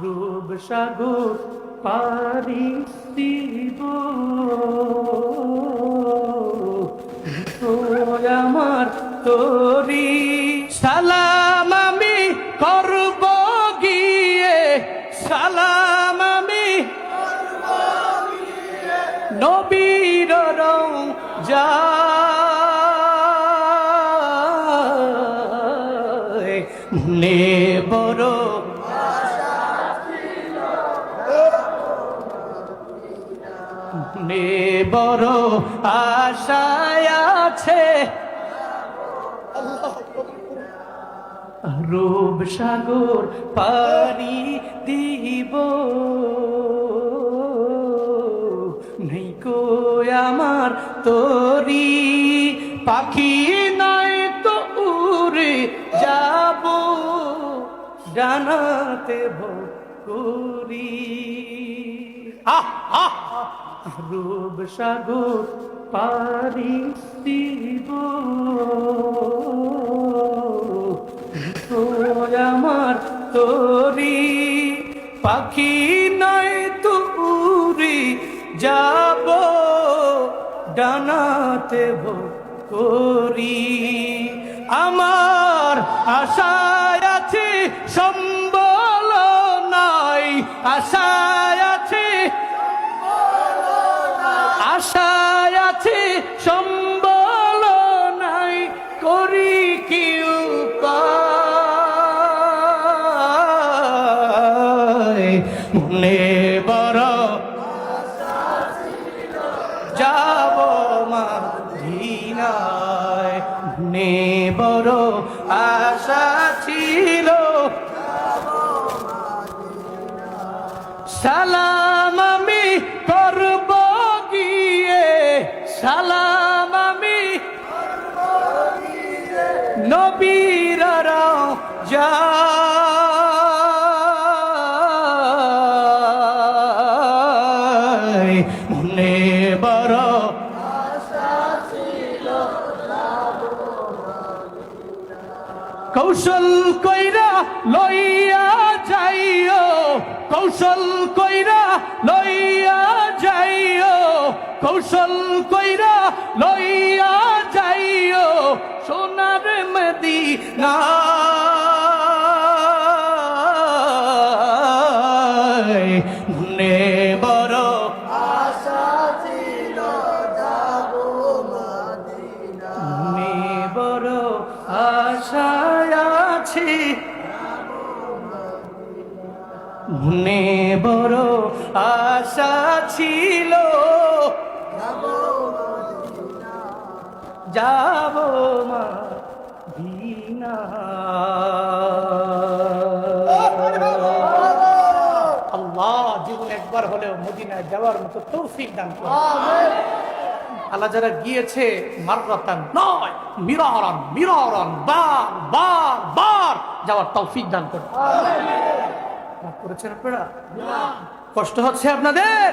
রূপ সাগর পারি দিব আমার তোরি। সালাম আমি করব গিয়ে। সালাম আমি নবীর রং যায় নে বড় নে বড় আশায় আছে। রূপ সাগর পারি দিব। নেই কো আমার তোরি, পাখি নাই তো উড়ে যাব। ডানাতে ভরি আহ আহ। রূপ সাগর পারি দিব তোর আমার তোরি, পাখি নয় তুরি যাব, ডানাতে করি। আমার আশায় আছে, সম্বল নাই আশায় বড় যাব মাদিনায়। বড় আশা ছিল। সালাম আমি করব গিয়ে। সালাম আমি নবীর যায় কৌশল কইরা লইয়া যাইও কৌশল কইরা লইয়া যাইও কৌশল কইরা লইয়া যাইও সোনার মদিনা মনে বড় মনে বড় আশায় আছি। মনে বড় আশা ছিল। যাব মা দিনা আল্লাহ, জীবন একবার হলেও মদিনায় যাওয়ার মতো তৌফিক দান করে আল্লাহ যারা গিয়েছে মাররাতান নয় মিরারান মিরারান বার বার বার যাওয়ার তৌফিক দান করতে করেছেন আপনারা? কষ্ট হচ্ছে আপনাদের?